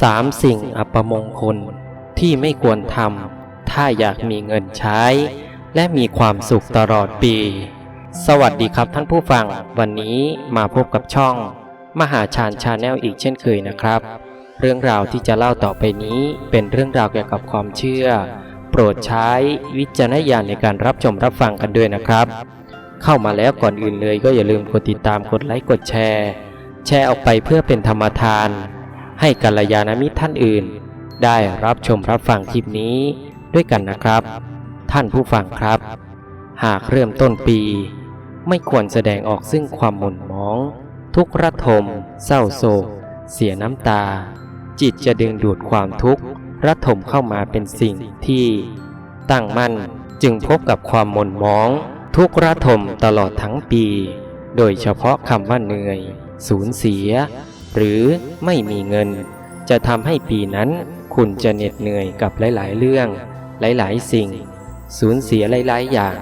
สามสิ่งอัปมงคลที่ไม่ควรทำถ้าอยากมีเงินใช้ และมีความสุขตลอดปี สวัสดีครับท่านผู้ฟัง วันนี้มาพบกับช่อง มหาชาญชาแนลอีกเช่นเคยนะครับ เรื่องราวที่จะเล่าต่อไปนี้เป็นเรื่องราวเกี่ยวกับความเชื่อ โปรดใช้วิจารณญาณในการรับชมรับฟังกันด้วยนะครับ เข้ามาแล้วก่อนอื่นเลยก็อย่าลืมกดติดตามกดไลค์กดแชร์ แชร์ออกไปเพื่อเป็นธรรมทาน ให้กัลยาณมิตรท่านอื่น ได้รับชมรับฟังคลิปนี้ด้วยกันนะครับ ท่านผู้ฟังครับ หากเริ่มต้นปี ไม่ควรแสดงออกซึ่งความหม่นหมอง ทุกระทม เศร้าโศก เสียน้ำตา จิตจะดึงดูดความทุกข์ระทมเข้ามาเป็นสิ่งที่ ตั้งมั่นจึงพบกับความหม่นหมอง ทุกระทมตลอดทั้งปี โดยเฉพาะคำว่าเหนื่อย สูญเสีย หรือไม่มีเงิน จะทำให้ปีนั้นคุณจะเหน็ดเหนื่อยกับหลาย ๆ เรื่อง หลาย ๆ สิ่ง สูญเสียหลาย ๆ อย่าง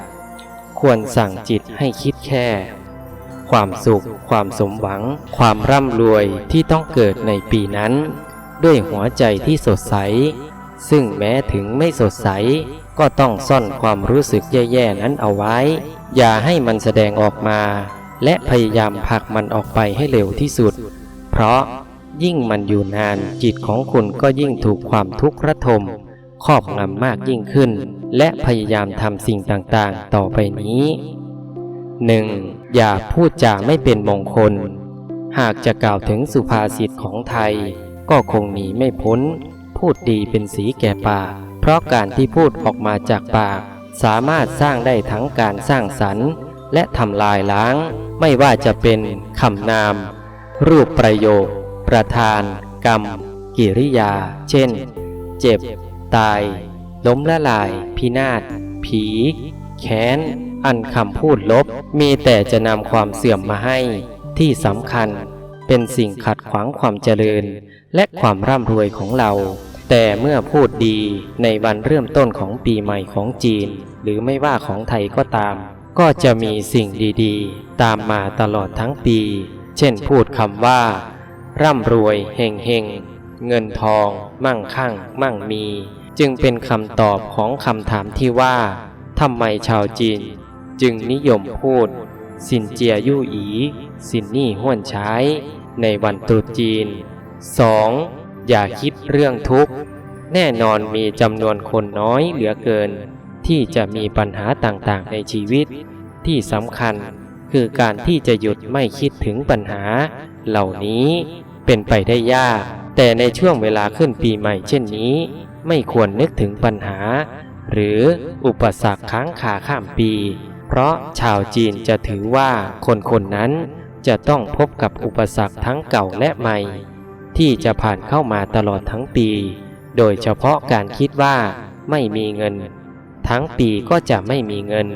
ควรสั่งจิตให้คิดแค่ ความสุข ความสมหวัง ความร่ำรวยที่ต้องเกิดในปีนั้น ด้วยหัวใจที่สดใส ซึ่งแม้ถึงไม่สดใสก็ต้องซ่อนความรู้สึกแย่ๆนั้นเอาไว้ อย่าให้มันแสดงออกมา และพยายามผลักมันออกไปให้เร็วที่สุด เพราะยิ่งมันอยู่นานจิตของคุณก็ยิ่งถูกความทุกข์ระทมครอบงำมากยิ่งขึ้น และพยายามทำสิ่งต่างๆ ต่อไปนี้ 1. อย่าพูดจาไม่เป็นมงคล หากจะกล่าวถึงสุภาษิตของไทย ก็คงหนีไม่พ้น พูดดีเป็นสีแก่ปากเพราะการที่พูดออกมาจากปาก สามารถสร้างได้ทั้งการสร้างสรรค์ และทำลายล้าง ไม่ว่าจะเป็นคำนาม รูปประโยค ประธาน กรรม กิริยา เช่น เจ็บ ตาย ล้มละลาย พินาศ ผี แค้น อันคำพูดลบ มีแต่จะนำความเสื่อมมาให้ ที่สำคัญ เป็นสิ่งขัดขวางความเจริญ และความร่ำรวยของเรา แต่เมื่อพูดดีในวันเริ่มต้นของปีใหม่ของจีน หรือไม่ว่าของไทยก็ตาม ก็จะมีสิ่งดีๆ ตามมาตลอดทั้งปี เช่นพูดคำว่า ร่ำรวยเฮงเฮงเงินทอง มั่งคั่ง มั่งมี จึงเป็นคำตอบของคำถามที่ว่าทำไมชาวจีน จึงนิยมพูด สินเจียยู่อีสินนี่ห้วนใช้ ในวันตรุษจีน 2. อย่าคิดเรื่องทุกข์ แน่นอนมีจำนวนคนน้อยเหลือเกิน ที่จะมีปัญหาต่างๆในชีวิต ที่สำคัญ คือการที่จะหยุดไม่คิดถึงปัญหา เหล่านี้เป็นไปได้ยาก แต่ในช่วงเวลาขึ้นปีใหม่เช่นนี้ ไม่ควรนึกถึงปัญหา หรืออุปสรรคค้างคาข้ามปี เพราะชาวจีนจะถือว่าคนคนนั้นจะต้องพบกับอุปสรรคทั้งเก่าและใหม่ ที่จะผ่านเข้ามาตลอดทั้งปี โดยเฉพาะการคิดว่าไม่มีเงิน ทั้งปีก็จะไม่มีเงิน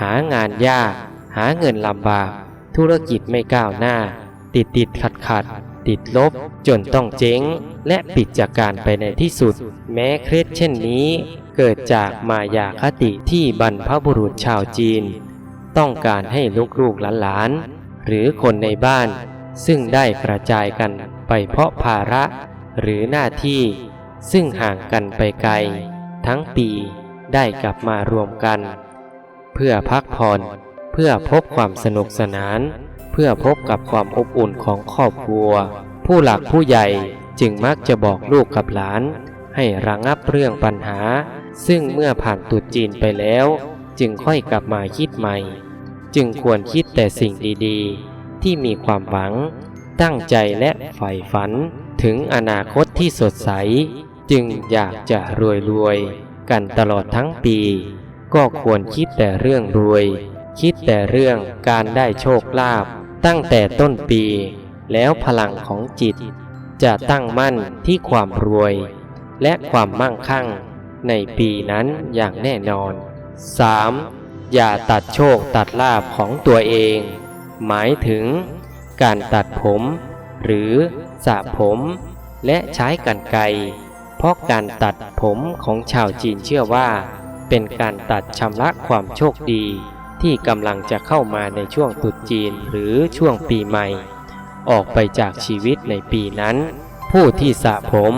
หางานยากาเงินลำบาก ธุรกิจไม่ก้าวหน้า ติดติดขัดขัด ติดลบ จนต้องเจ๊ง และปิดจากการไปในที่สุด แม้เคล็ดเช่นนี้ เกิดจากมายาคติที่บรรพบุรุษชาวจีน ต้องการให้ลูกๆหลานๆหรือคนในบ้าน ซึ่งได้กระจายกันไปเพราะภาระ หรือหน้าที่ ซึ่งห่างกันไปไกล ทั้งปีได้กลับมารวมกัน เพื่อพักผ่อน พื่อพบความสนุกสนาน เพื่อพบกับความอบอุ่นของครอบครัว ผู้หลักผู้ใหญ่จึงมักจะบอกลูกกับหลาน ให้ระงับเรื่องปัญหา ซึ่งเมื่อผ่านตรุษจีนไปแล้ว จึงค่อยกลับมาคิดใหม่ จึงควรคิดแต่สิ่งดีๆ ที่มีความหวัง ตั้งใจและใฝ่ฝันถึงอนาคตที่สดใส จึงอยากจะรวยๆกันตลอดทั้งปี ก็ควรคิดแต่เรื่องรวย คิดแต่เรื่องการได้โชคลาภตั้งแต่ต้นปี แล้วพลังของจิต จะตั้งมั่นที่ความรวย และความมั่งคั่งในปีนั้นอย่างแน่นอน 3. อย่าตัดโชคตัดลาภของตัวเอง หมายถึง การตัดผม หรือสระผม และใช้กันไกรเพราะการตัดผมของชาวจีนเชื่อว่า เป็นการตัดชำระความโชคดี ที่กำลังจะเข้ามาในช่วงตรุษจีนหรือช่วงปีใหม่ ออกไปจากชีวิตในปีนั้น ผู้ที่สระผม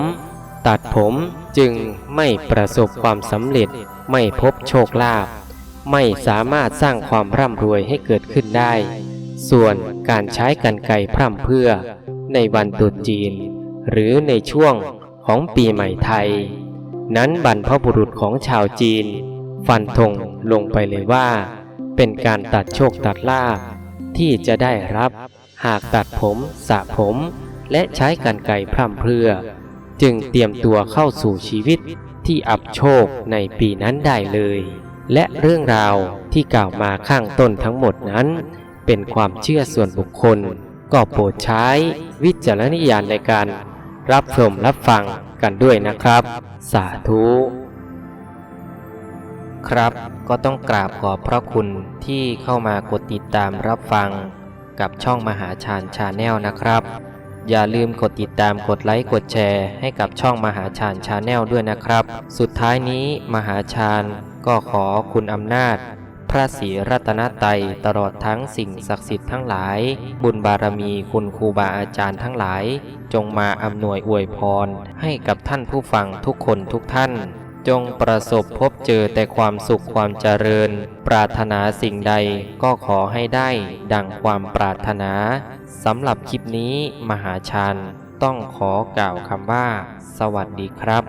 ตัดผมจึงไม่ประสบความสำเร็จ ไม่พบโชคลาภไม่สามารถสร้างความร่ำรวยให้เกิดขึ้นได้ ส่วนการใช้กันไกพร่ำเพื่อ ในวันตรุษจีน หรือในช่วงของปีใหม่ไทย นั้นบรรพบุรุษของชาวจีน ฟันธงลงไปเลยว่า เป็นการตัดโชคตัดลาภที่จะได้รับ หากตัดผมสระผม และใช้กันไกรพร่ำเพรื่อ จึงเตรียมตัวเข้าสู่ชีวิตที่อับโชคในปีนั้นได้เลย และเรื่องราวที่กล่าวมาข้างต้นทั้งหมดนั้น เป็นความเชื่อส่วนบุคคล ก็โปรดใช้วิจารณญาณในการรับชมรับฟังกันด้วยนะครับ สาธุ ครับ ก็ต้องกราบขอบพระคุณที่เข้ามากดติดตามรับฟัง กับช่องมหาชาญชาแนลนะครับ อย่าลืมกดติดตามกดไลค์กดแชร์ ให้กับช่องมหาชาญชาแนลด้วยนะครับ สุดท้ายนี้มหาชาญก็ขอคุณอำนาจ พระศรีรัตนตรัยตลอดทั้งสิ่งศักดิ์สิทธิ์ทั้งหลาย บุญบารมีคุณครูบาอาจารย์ทั้งหลาย จงมาอำนวยอวยพร ให้กับท่านผู้ฟังทุกคนทุกท่าน จงประสบพบเจอแต่ความสุขความเจริญ ปรารถนาสิ่งใดก็ขอให้ได้ ดังความปรารถนาสำหรับคลิปนี้มหาชานต้องขอกล่าวคำว่า สวัสดีครับ